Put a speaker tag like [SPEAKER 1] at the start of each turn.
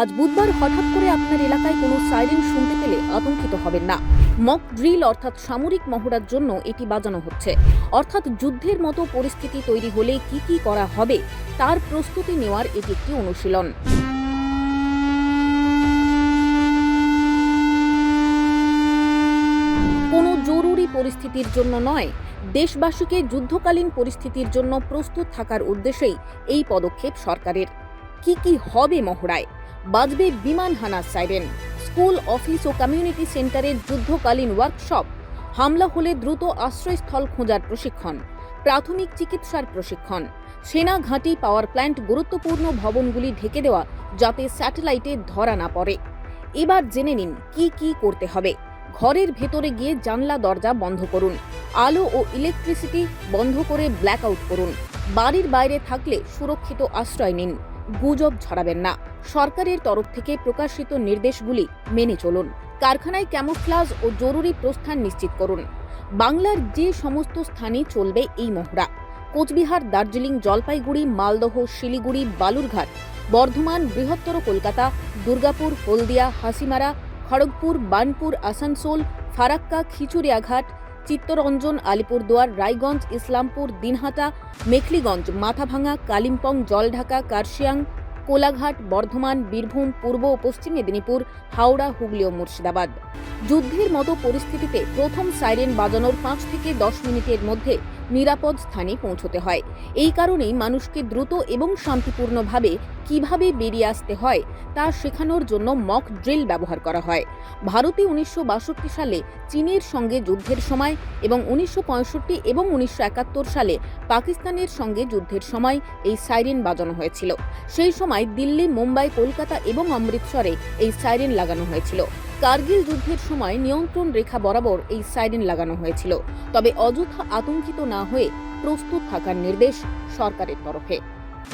[SPEAKER 1] আজ বুধবার হঠাৎ করে আপনার এলাকায় কোনো সাইরেন শুনতে পেলে আতঙ্কিত হবেন না। মক ড্রিল অর্থাৎ সামরিক মহড়ার জন্য এটি বাজানো হচ্ছে। অর্থাৎ যুদ্ধের মতো পরিস্থিতি তৈরি হলে কি কি করা হবে, তার প্রস্তুতি নেওয়ার এটি একটি অনুশীলন। কোনো জরুরি পরিস্থিতির জন্য নয়, দেশবাসীকে যুদ্ধকালীন পরিস্থিতির জন্য প্রস্তুত থাকার উদ্দেশ্যেই এই পদক্ষেপ সরকারের। কি কি হবে মহড়ায়? বাজবে বিমান হানার সাইরেন। স্কুল, অফিস ও কমিউনিটি সেন্টারের যুদ্ধকালীন ওয়ার্কশপ। হামলা হলে দ্রুত আশ্রয়স্থল খোঁজার প্রশিক্ষণ। প্রাথমিক চিকিৎসার প্রশিক্ষণ। সেনা ঘাঁটি পাওয়ার প্ল্যান্ট গুরুত্বপূর্ণ ভবনগুলি ঢেকে দেওয়া যাতে স্যাটেলাইটে ধরা না পড়ে। এবার জেনে নিন, কি কি করতে হবে। ঘরের ভেতরে গিয়ে জানলা দরজা বন্ধ করুন। আলো ও ইলেকট্রিসিটি বন্ধ করে ব্ল্যাক আউট করুন। বাড়ির বাইরে থাকলে সুরক্ষিত আশ্রয় নিন। গুজব ছড়াবেন না। সরকারের তরফ থেকে প্রকাশিত নির্দেশগুলি মেনে চলুন। কারখানায় ক্যামোফ্লাজ ও জরুরি প্রস্থান নিশ্চিত করুন। বাংলার যে সমস্ত স্থানে চলবে এই মহড়া। কোচবিহার, দার্জিলিং, জলপাইগুড়ি, মালদহ, শিলিগুড়ি, বালুরঘাট, বর্ধমান, বৃহত্তর কলকাতা, দুর্গাপুর, হলদিয়া, হাসিমারা, খড়গপুর বানপুর আসানসোল, ফারাক্কা, খিচুড়িয়াঘাট চিত্তরঞ্জন, আলিপুরদুয়ার, রায়গঞ্জ, ইসলামপুর, দিনহাটা, মেখলিগঞ্জ, মাথাভাঙা, কালিম্পং, জলঢাকা, কার্শিয়াং, কোলাঘাট, বর্ধমান, বীরভূম, পূর্ব ও পশ্চিম মেদিনীপুর, হাওড়া, হুগলি ও মুর্শিদাবাদ। যুদ্ধের মতো পরিস্থিতিতে প্রথম সাইরেন বাজানোর পাঁচ থেকে দশ মিনিটের মধ্যে নিরাপদ স্থানে পৌঁছতে হয়। এই কারণেই মানুষকে দ্রুত এবং শান্তিপূর্ণভাবে কীভাবে বেরিয়ে আসতে হয়, তা শেখানোর জন্য মক ড্রিল ব্যবহার করা হয়। ভারতে উনিশশো বাষট্টি সালে চীনের সঙ্গে যুদ্ধের সময় এবং উনিশশো পঁয়ষট্টি এবং উনিশশো একাত্তর সালে পাকিস্তানের সঙ্গে যুদ্ধের সময় এই সাইরেন বাজানো হয়েছিল। সেই সময় দিল্লি, মুম্বাই, কলকাতা এবং অমৃতসরে এই সাইরেন লাগানো হয়েছিল। কার্গিল যুদ্ধের সময় নিয়ন্ত্রণ রেখা বরাবর এই সাইরেন লাগানো হয়েছিল। তবে অযথা আতঙ্কিত না হয়ে প্রস্তুত থাকার নির্দেশ সরকারের তরফে।